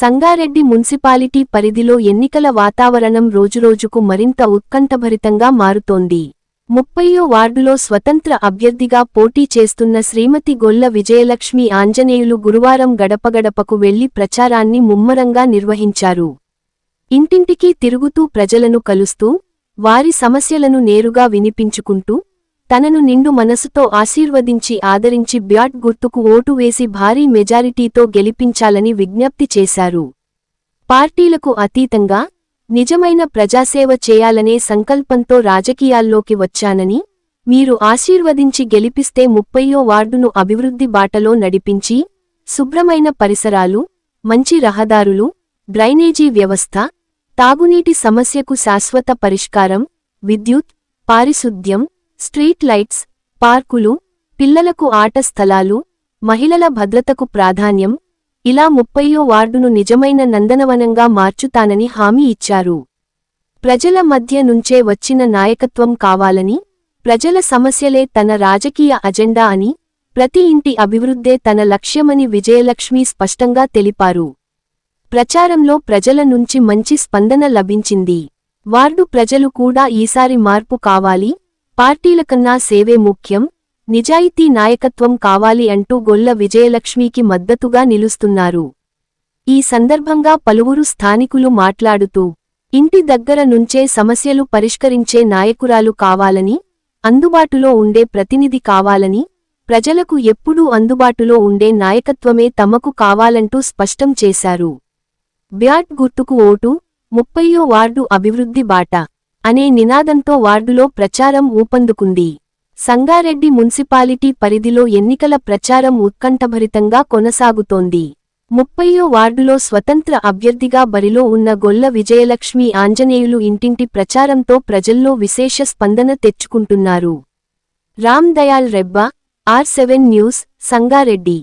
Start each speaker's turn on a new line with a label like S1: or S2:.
S1: Sangareddy municipality పరిధిలో ఎన్నికల వాతావరణం రోజురోజుకు మరింత ఉత్కంఠభరితంగా మారుతోంది. ముప్పయ్యో వార్డులో స్వతంత్ర అభ్యర్థిగా పోటీ చేస్తున్న శ్రీమతి గొల్ల విజయలక్ష్మి ఆంజనేయులు గురువారం గడపగడపకు వెళ్ళి ప్రచారాన్ని ముమ్మరంగా నిర్వహించారు. ఇంటింటికీ తిరుగుతూ ప్రజలను కలుస్తూ వారి సమస్యలను నేరుగా వినిపించుకుంటూ తనను నిండు మనసుతో ఆశీర్వదించి ఆదరించి బ్యాట్ గుర్తుకు ఓటు వేసి భారీ మెజారిటీతో గెలిపించాలని విజ్ఞప్తి చేశారు. పార్టీలకు అతీతంగా నిజమైన ప్రజాసేవ చేయాలనే సంకల్పంతో రాజకీయాల్లోకి వచ్చానని మీరు ఆశీర్వదించి గెలిపిస్తే ముప్పయ్యో వార్డును అభివృద్ధి బాటలో నడిపించి శుభ్రమైన పరిసరాలు మంచి రహదారులు డ్రైనేజీ వ్యవస్థ తాగునీటి సమస్యకు శాశ్వత పరిష్కారం విద్యుత్ పారిశుద్ధ్యం స్ట్రీట్ లైట్స్ పార్కులు పిల్లలకు ఆట స్థలాలు మహిళల భద్రతకు ప్రాధాన్యం ఇలా ముప్పయో వార్డును నిజమైన నందనవనంగా మార్చుతానని హామీ ఇచ్చారు. ప్రజల మధ్య నుంచే వచ్చిన నాయకత్వం కావాలని ప్రజల సమస్యలే తన రాజకీయ అజెండా అని ప్రతి ఇంటి అభివృద్ధే తన లక్ష్యమని విజయలక్ష్మి స్పష్టంగా తెలిపారు. ప్రచారంలో ప్రజల నుంచి మంచి స్పందన లభించింది. వార్డు ప్రజలు కూడా ఈసారి మార్పు కావాలి పార్టీలకన్నా సేవే ముఖ్యం నిజాయితీ నాయకత్వం కావాలి అంటూ గొల్ల విజయలక్ష్మికి మద్దతుగా నిలుస్తున్నారు. ఈ సందర్భంగా పలువురు స్థానికులు మాట్లాడుతూ ఇంటి దగ్గర నుంచే సమస్యలు పరిష్కరించే నాయకురాలు కావాలని అందుబాటులో ఉండే ప్రతినిధి కావాలని ప్రజలకు ఎప్పుడూ అందుబాటులో ఉండే నాయకత్వమే తమకు కావాలంటూ స్పష్టం చేశారు. బ్యాట్ గుర్తుకు ఓటు ముప్పయో వార్డు అభివృద్ధి బాట. అనే నినాదంతో వార్డులో ప్రచారం ఊపందుకుంది. సంగారెడ్డి మున్సిపాలిటీ పరిధిలో ఎన్నికల ప్రచారం ఉత్కంఠభరితంగా కొనసాగుతోంది. ముప్పయో వార్డులో స్వతంత్ర అభ్యర్థిగా బరిలో ఉన్న గొల్ల విజయలక్ష్మి ఆంజనేయులు ఇంటింటి ప్రచారంతో ప్రజల్లో విశేష స్పందన తెచ్చుకుంటున్నారు. Ram Dayal Rebba R seven news Sangareddy.